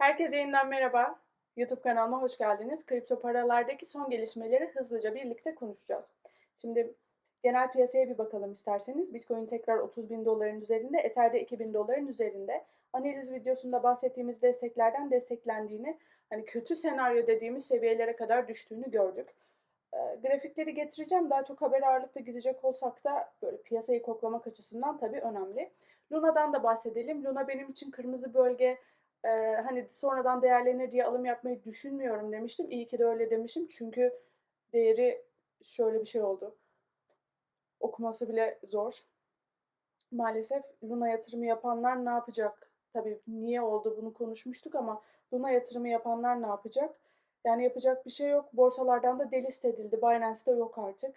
Herkese yeniden merhaba. YouTube kanalıma hoş geldiniz. Kripto paralardaki son gelişmeleri hızlıca birlikte konuşacağız. Şimdi genel piyasaya bir bakalım isterseniz. Bitcoin tekrar 30 bin doların üzerinde, Ether'de 2000 doların üzerinde. Analiz videosunda bahsettiğimiz desteklerden desteklendiğini, hani kötü senaryo dediğimiz seviyelere kadar düştüğünü gördük. E, grafikleri getireceğim. Daha çok haber ağırlıklı gidecek olsak da böyle piyasayı koklamak açısından tabii önemli. Luna'dan da bahsedelim. Luna benim için kırmızı bölge e, hani sonradan değerlenir diye alım yapmayı düşünmüyorum demiştim. İyi ki de öyle demişim. Çünkü değeri şöyle bir şey oldu. Okuması bile zor. Maalesef Luna yatırımı yapanlar ne yapacak? Tabii niye oldu bunu konuşmuştuk ama Luna yatırımı yapanlar ne yapacak? Yani yapacak bir şey yok. Borsalardan da delist edildi. Binance'de yok artık.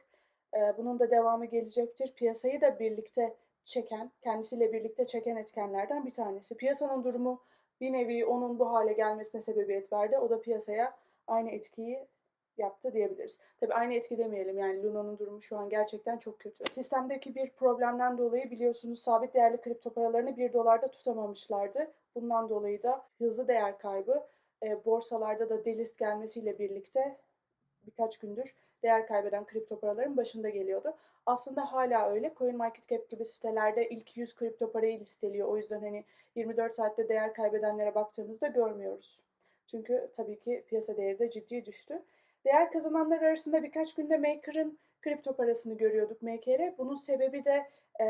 Ee, bunun da devamı gelecektir. Piyasayı da birlikte çeken, kendisiyle birlikte çeken etkenlerden bir tanesi. Piyasanın durumu bir nevi onun bu hale gelmesine sebebiyet verdi. O da piyasaya aynı etkiyi yaptı diyebiliriz. Tabii aynı etki demeyelim yani Luna'nın durumu şu an gerçekten çok kötü. Sistemdeki bir problemden dolayı biliyorsunuz sabit değerli kripto paralarını 1 dolarda tutamamışlardı. Bundan dolayı da hızlı değer kaybı e, borsalarda da delist gelmesiyle birlikte birkaç gündür değer kaybeden kripto paraların başında geliyordu. Aslında hala öyle. CoinMarketCap gibi sitelerde ilk 100 kripto parayı listeliyor. O yüzden hani 24 saatte değer kaybedenlere baktığımızda görmüyoruz. Çünkü tabii ki piyasa değeri de ciddi düştü. Değer kazananlar arasında birkaç günde Maker'ın kripto parasını görüyorduk Maker'e. Bunun sebebi de e,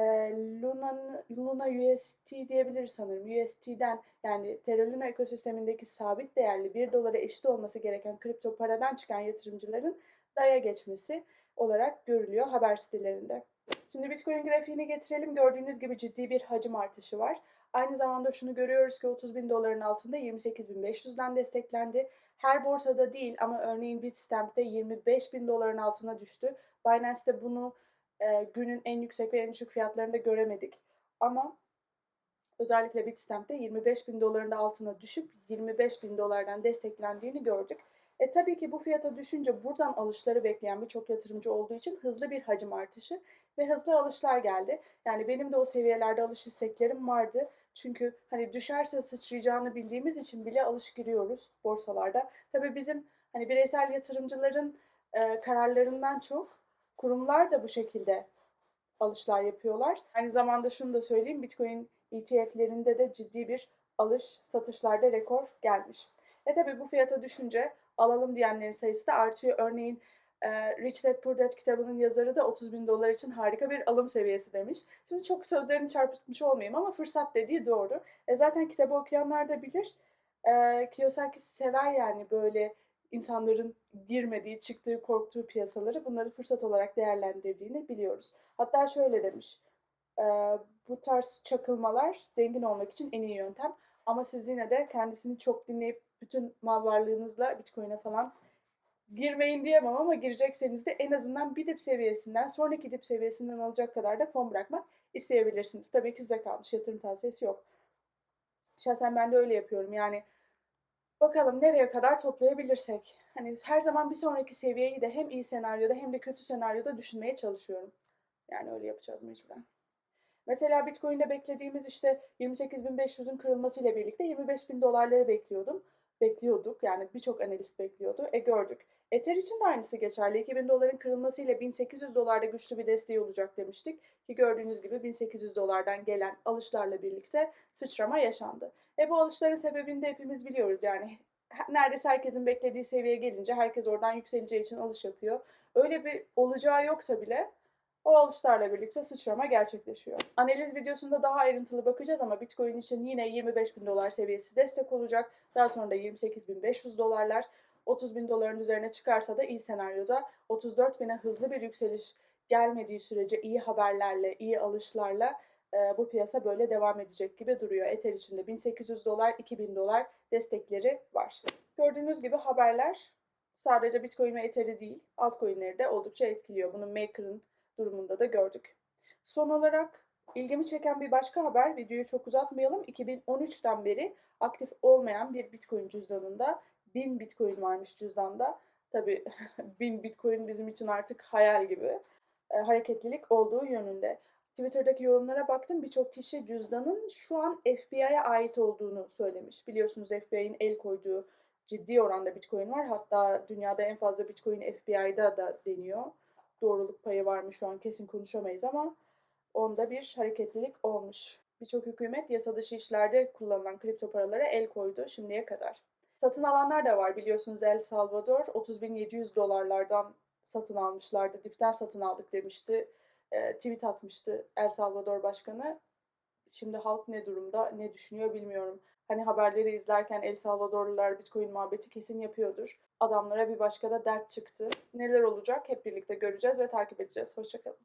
Luna, Luna UST diyebiliriz sanırım. UST'den yani Terra ekosistemindeki sabit değerli 1 dolara eşit olması gereken kripto paradan çıkan yatırımcıların DAI'ye geçmesi olarak görülüyor haber sitelerinde. Şimdi Bitcoin grafiğini getirelim. Gördüğünüz gibi ciddi bir hacim artışı var. Aynı zamanda şunu görüyoruz ki 30 bin doların altında 28.500'den desteklendi. Her borsada değil ama örneğin Bitstamp'te 25 bin doların altına düştü. Binance'te bunu e, günün en yüksek ve en düşük fiyatlarında göremedik. Ama özellikle Bitstamp'te 25 bin doların da altına düşüp 25 bin dolardan desteklendiğini gördük. E tabii ki bu fiyata düşünce buradan alışları bekleyen birçok yatırımcı olduğu için hızlı bir hacim artışı ve hızlı alışlar geldi. Yani benim de o seviyelerde alış isteklerim vardı. Çünkü hani düşerse sıçrayacağını bildiğimiz için bile alış giriyoruz borsalarda. Tabii bizim hani bireysel yatırımcıların e, kararlarından çok kurumlar da bu şekilde alışlar yapıyorlar. Aynı zamanda şunu da söyleyeyim Bitcoin ETF'lerinde de ciddi bir alış satışlarda rekor gelmiş. E tabi bu fiyata düşünce alalım diyenlerin sayısı da artıyor. Örneğin e, Rich Dad Poor Dad kitabının yazarı da 30 bin dolar için harika bir alım seviyesi demiş. Şimdi çok sözlerini çarpıtmış olmayayım ama fırsat dediği doğru. E zaten kitabı okuyanlar da bilir. E, Kiyosaki sever yani böyle insanların girmediği, çıktığı, korktuğu piyasaları bunları fırsat olarak değerlendirdiğini biliyoruz. Hatta şöyle demiş, e, bu tarz çakılmalar zengin olmak için en iyi yöntem. Ama siz yine de kendisini çok dinleyip bütün mal varlığınızla Bitcoin'e falan girmeyin diyemem ama girecekseniz de en azından bir dip seviyesinden sonraki dip seviyesinden alacak kadar da fon bırakmak isteyebilirsiniz. Tabii ki size kalmış yatırım tavsiyesi yok. Şahsen ben de öyle yapıyorum. Yani bakalım nereye kadar toplayabilirsek. Hani her zaman bir sonraki seviyeyi de hem iyi senaryoda hem de kötü senaryoda düşünmeye çalışıyorum. Yani öyle yapacağız mecburen. Mesela Bitcoin'de beklediğimiz işte 28.500'ün kırılmasıyla birlikte 25.000 dolarları bekliyordum. Bekliyorduk yani birçok analist bekliyordu. E gördük. Ether için de aynısı geçerli. 2000 doların kırılmasıyla 1800 dolarda güçlü bir desteği olacak demiştik. Ki gördüğünüz gibi 1800 dolardan gelen alışlarla birlikte sıçrama yaşandı. E bu alışların sebebini de hepimiz biliyoruz yani. Neredeyse herkesin beklediği seviyeye gelince herkes oradan yükseleceği için alış yapıyor. Öyle bir olacağı yoksa bile o alışlarla birlikte sıçrama gerçekleşiyor. Analiz videosunda daha ayrıntılı bakacağız ama Bitcoin için yine 25 bin dolar seviyesi destek olacak. Daha sonra da 28 bin 500 dolarlar. 30 bin doların üzerine çıkarsa da iyi senaryoda 34 bine hızlı bir yükseliş gelmediği sürece iyi haberlerle, iyi alışlarla e, bu piyasa böyle devam edecek gibi duruyor. Ether için de 1800 dolar, 2000 dolar destekleri var. Gördüğünüz gibi haberler sadece Bitcoin ve Ether'i değil, altcoin'leri de oldukça etkiliyor. Bunun Maker'ın durumunda da gördük. Son olarak ilgimi çeken bir başka haber, videoyu çok uzatmayalım. 2013'ten beri aktif olmayan bir Bitcoin cüzdanında 1000 Bitcoin varmış cüzdanda. Tabii 1000 Bitcoin bizim için artık hayal gibi. E, hareketlilik olduğu yönünde. Twitter'daki yorumlara baktım. Birçok kişi cüzdanın şu an FBI'ye ait olduğunu söylemiş. Biliyorsunuz FBI'nin el koyduğu ciddi oranda Bitcoin var. Hatta dünyada en fazla Bitcoin FBI'da da deniyor. Doğruluk payı var mı şu an kesin konuşamayız ama onda bir hareketlilik olmuş. Birçok hükümet yasa dışı işlerde kullanılan kripto paralara el koydu şimdiye kadar. Satın alanlar da var biliyorsunuz El Salvador 30.700 dolarlardan satın almışlardı. Dipten satın aldık demişti. E, tweet atmıştı El Salvador Başkanı. Şimdi halk ne durumda, ne düşünüyor bilmiyorum. Hani haberleri izlerken El Salvadorlular Bitcoin muhabbeti kesin yapıyordur. Adamlara bir başka da dert çıktı. Neler olacak hep birlikte göreceğiz ve takip edeceğiz. Hoşçakalın.